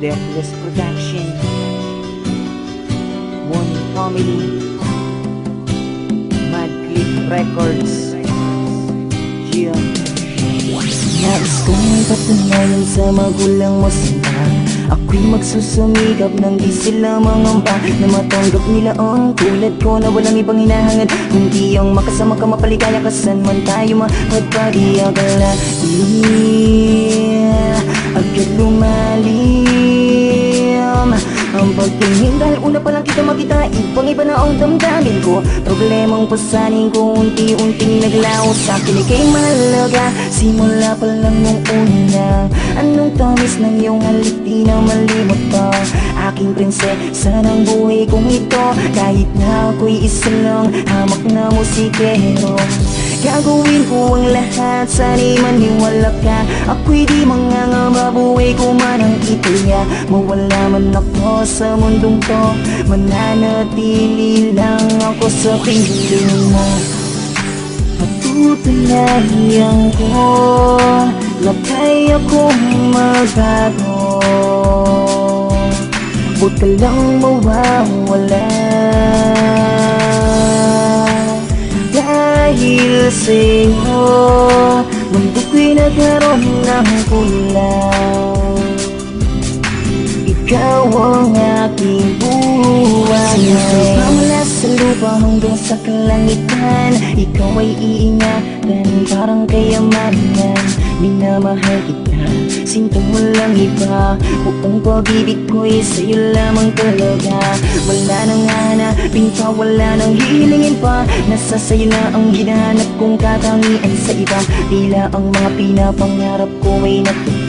Deathless Production. One Family Mad Click Records. Yeah. Nais kong patunayan sa magulang mo sila Ako'y magsusumikap nang di sila mangamba Na matanggap nila ang tulad ko na walang ibang hinahangad. Kundi ang makasama ka mapaligaya ka saan man tayo mapagpadi akala Yeah, agad lumalim Ang pagtingin dahil una pa lang kita makita Ibang iba na ang damdamin ko Problemang pasanin ko unti-unting naglaho sa akin. Ika'y mahalaga Simula pa lang nung una. Anong tamis ng iyong halik di na malimot pa. Aking prinsesa ng buhay kong ito Kahit na ako'y isa lang Hamak na musikero Gagawin ko ang lahat Sana'y maniwala ka. Ako'y di mangangamba Buhay ko man ang itaya Mawala man ako sa mundong to. Mananatili lang ako sa piling mo. Patutunayan ko. Na kaya kong magbago. Huwag ka lang mawawala dahil sa'yo Mundo ko'y nagkaroon ng kulang Ikaw ang aking buhay. Mula sa lupa hanggang sa kalangitan. Ikaw ay iingatan parang kayamanan Minamahal kita, sinto mo lang iba. Buong pag-ibig ko'y sa'yo lamang talaga. Wala nang hanapin pa, wala nang hilingin pa. Nasa sa'yo na ang hinahanap kong katangian sa iba. Tila ang mga pinapangarap ko ay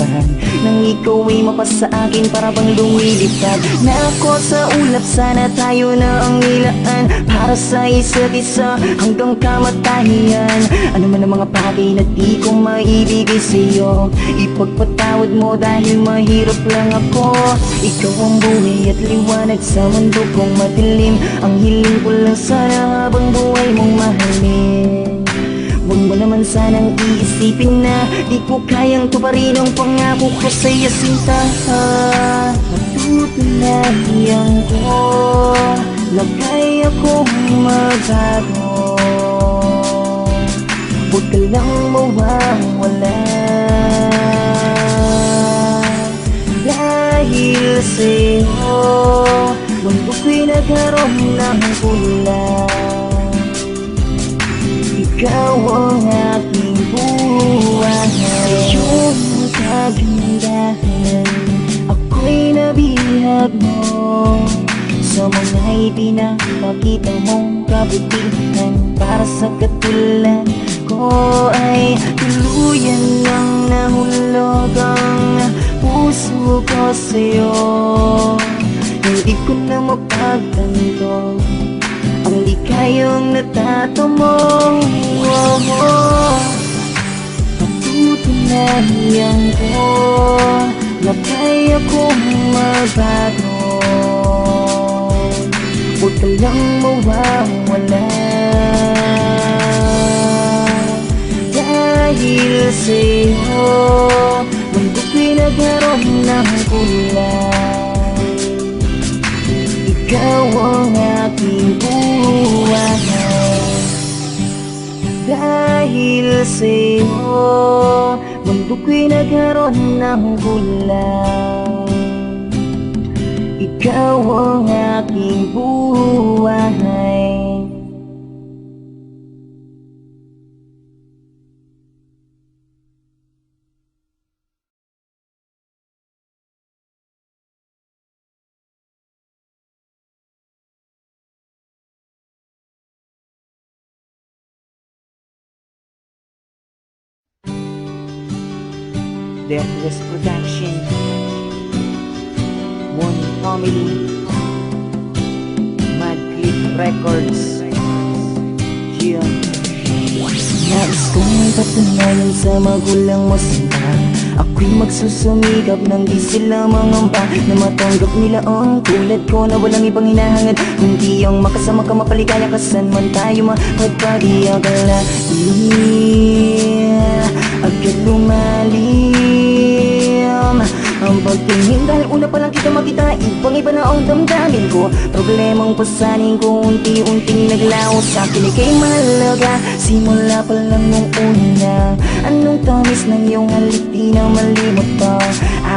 natupad Nang ikaw ay mapasa akin para bang lumilipad. Na ako sa ulap, sana tayo na ang nilaan Para sa isa't isa hanggang kamatayan Ano man ang mga bagay na di ko maibigay sa'yo Ipagpatawad mo dahil mahirap lang ako. Ikaw ang buhay at liwanag sa mundo kong madilim. Ang hiling ko lang sana habang buhay mong mahalin Huwag mo naman sanang iisipin na Di ko kayang tuparin ang pangako ko sa'yo sinta. Matutunayan ko Na kaya kong magbago. Huwag ka lang mawawala. Dahil sa'yo Mundo ko'y nagkaroon ng kulang ikaw ang aking buhay. Sa iyong kagandahan Ako'y nabihag mo. Sa mga ipinapakita mong kabutihan Para sa katulad ko ay Tuluyan ng nahulog ang puso ko sa'yo. Hindi ko na mapagtanto ang di kayong natatamong wow, wow. Patutunayan ko Na kaya kong magbago. Huwag ka lang mawawala. Dahil sa'yo Mundo ko'y nagkaroon ng kulang ikaw ang buhay Dahil sa'yo Mundo ko'y nagkaroon ng gulang Ikaw ang aking buhay Deathless Production One Family Mad Click Records. Yeah. Nais kong patunayan sa magulang mo sila Ako'y magsusumikap nang di sila mangamba Na matanggap nila ang tulad ko na walang ibang hinahangad. Kundi ang makasama ka mapaligaya ka saan man tayo mapagpadi akala Yeah, agad pagtingin dahil una pa lang kita makita Ibang iba na ang damdamin ko. Problemang pasanin ko Unti-unting naglaho sa akin Ika'y mahalaga Simula pa lang nung una Anong tamis ng iyong halik Di na malimot pa.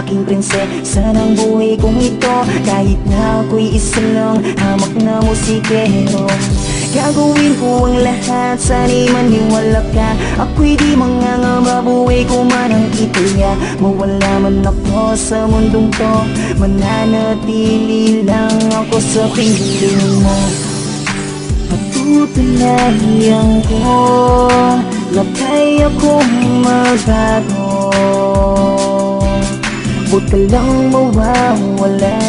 Aking prinsesa ng buhay kong ito. Kahit na ako'y isa lang Hamak na musikero Gagawin ko ang lahat Sana'y maniwala ka. Ako'y di mangangamba Buhay ko man ang itaya Mawala man ako sa mundong to. Mananatili lang ako sa piling mo. Patutunayan ko Na kaya kong magbago. Huwag ka lang mawawala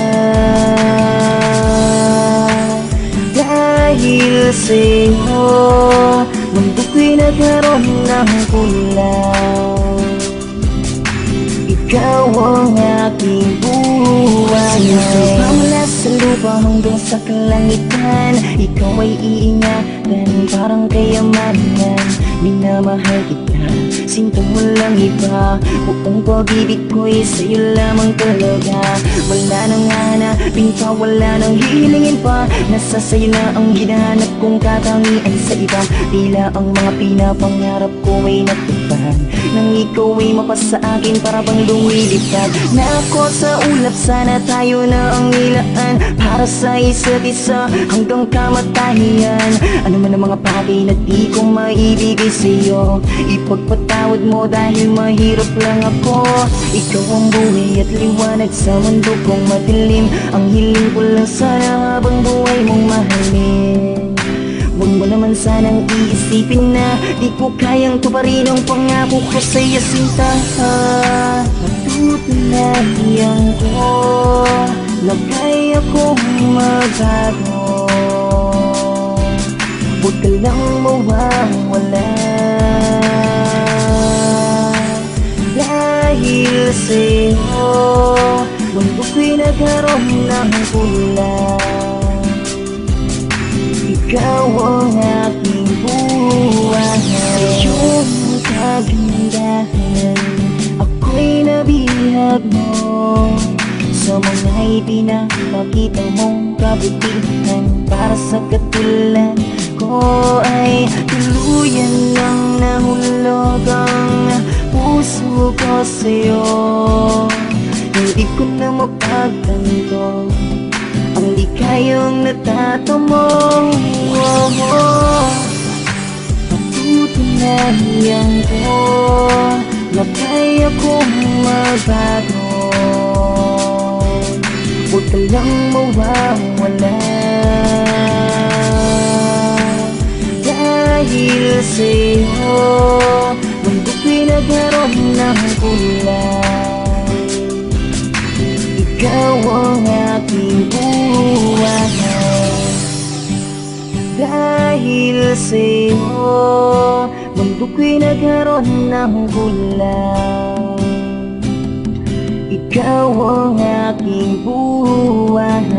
Dahil sa'yo Mundo ko'y nagkaroon ng kulang. Ikaw ang aking buhay. Sinasamba mula sa lupa hanggang sa kalangitan. Ikaw ay iingatan parang kayamanan. Minamahal kita, sinto mo lang iba. Buong pag-ibig ko'y sa'yo lamang talaga. Wala nang hanapin pa, wala nang hihilingin pa. Nasa sa'yo na ang hinahanap kong katangian sa iba. Tila ang mga pinapangarap ko ay natupad Nang ikaw ay mapasa akin para bang lumilipad. Na ako sa ulap, sana tayo na ang ilaan Para sa isa't isa hanggang kamatayan. Ano man ang mga bagay na di ko maibigay sa'yo Ipagpatawad mo dahil mahirap lang ako. Ikaw ang buhay at liwanag sa mundo kong madilim. Ang hiling ko lang sana habang buhay mong mahalin Huwag mo naman sanang iisipin na Di ko kayang tuparin ang pangako ko sa'yo sinta. Patutunayan ko Na kaya kong magbago. Huwag ka lang mawawala. Dahil sa'yo Mundo ko'y nagkaroon ng kulang ikaw ang aking Sa iyong kagandahan Ako'y nabihag mo Sa mga ipinapakita mong kabutihan Para sa katulad ko ay Tuluyan lang nahulog ang puso ko sa'yo Hindi ko na mapagtanto kayong natatamo oh, oh. Patutunayan ko Na kaya kong magbago Huwag ka lang mawawala Dahil sa'yo Mundo ko'y nagkaroon ng ikaw ang aking buhay. Dahil sa'yo Mundo ko'y nagkaroon ng gulang Ikaw ang aking buhay